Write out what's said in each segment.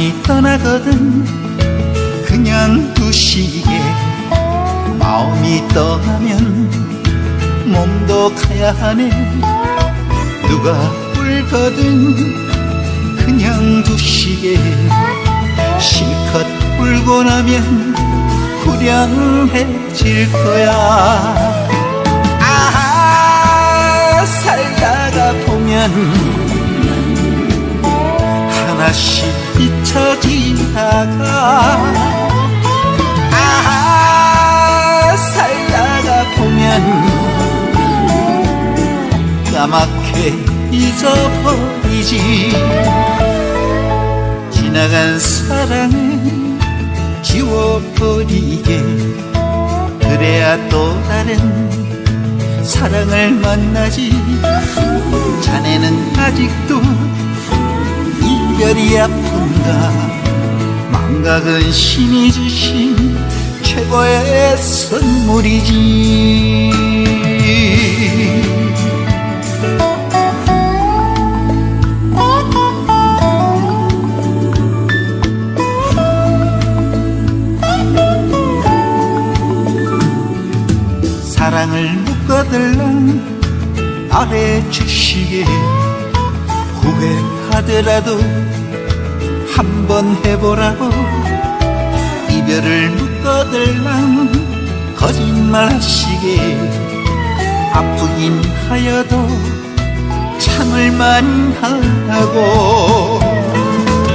사랑이 떠나거든. 그냥 두시게 마음이 떠나면 몸도 가야 하네. 누가 울거든. 그냥 두시게 실컷 울고 나면 후련해질 거야. 아 살다가 보면 하나씩 잊혀지다가 아 살다가 보면 까맣게 잊어버리지. 지나간 사랑을 지워버리게. 그래야 또 다른 사랑을 만나지. 자네는 아직도 이별이 아픈가 망각은 신이 주신 최고의 선물이지. 사랑을 묶어들랑 아래 주시게 후회하더라도 한번 해보라고 이별을 묶어들랑 거짓말 하시게 아프긴 하여도 참을만 하고.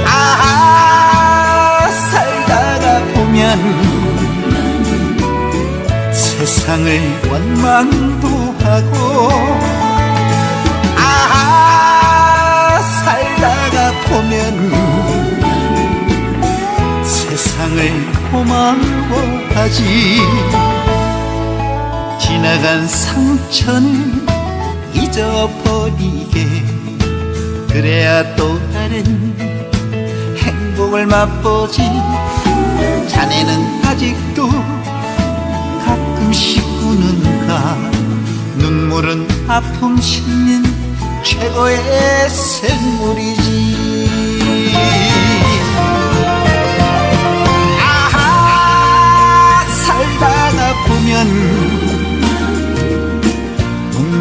아 살다가 보면 세상을 원망도 하고 고마워하지 지나간 상처는 잊어버리게. 그래야 또 다른 행복을 맛보지. 자네는 아직도 가끔씩 우는가? 눈물은 아픔 싣는 최고의 생물이지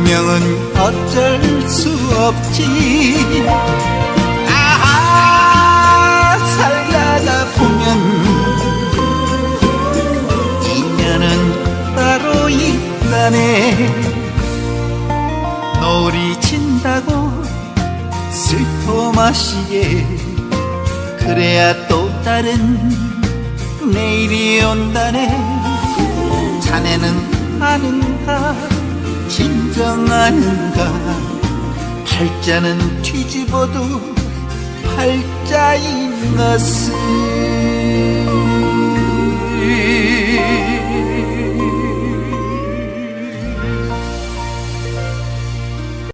운명은 어쩔 수 없지. 아하 살다가 보면 인연은 따로 있다네 노을이 진다고 슬퍼 마시게. 그래야 또 다른 내일이 온다네. 자네는 아는가 진정 아는가? 팔자는 뒤집어도 팔자인 것을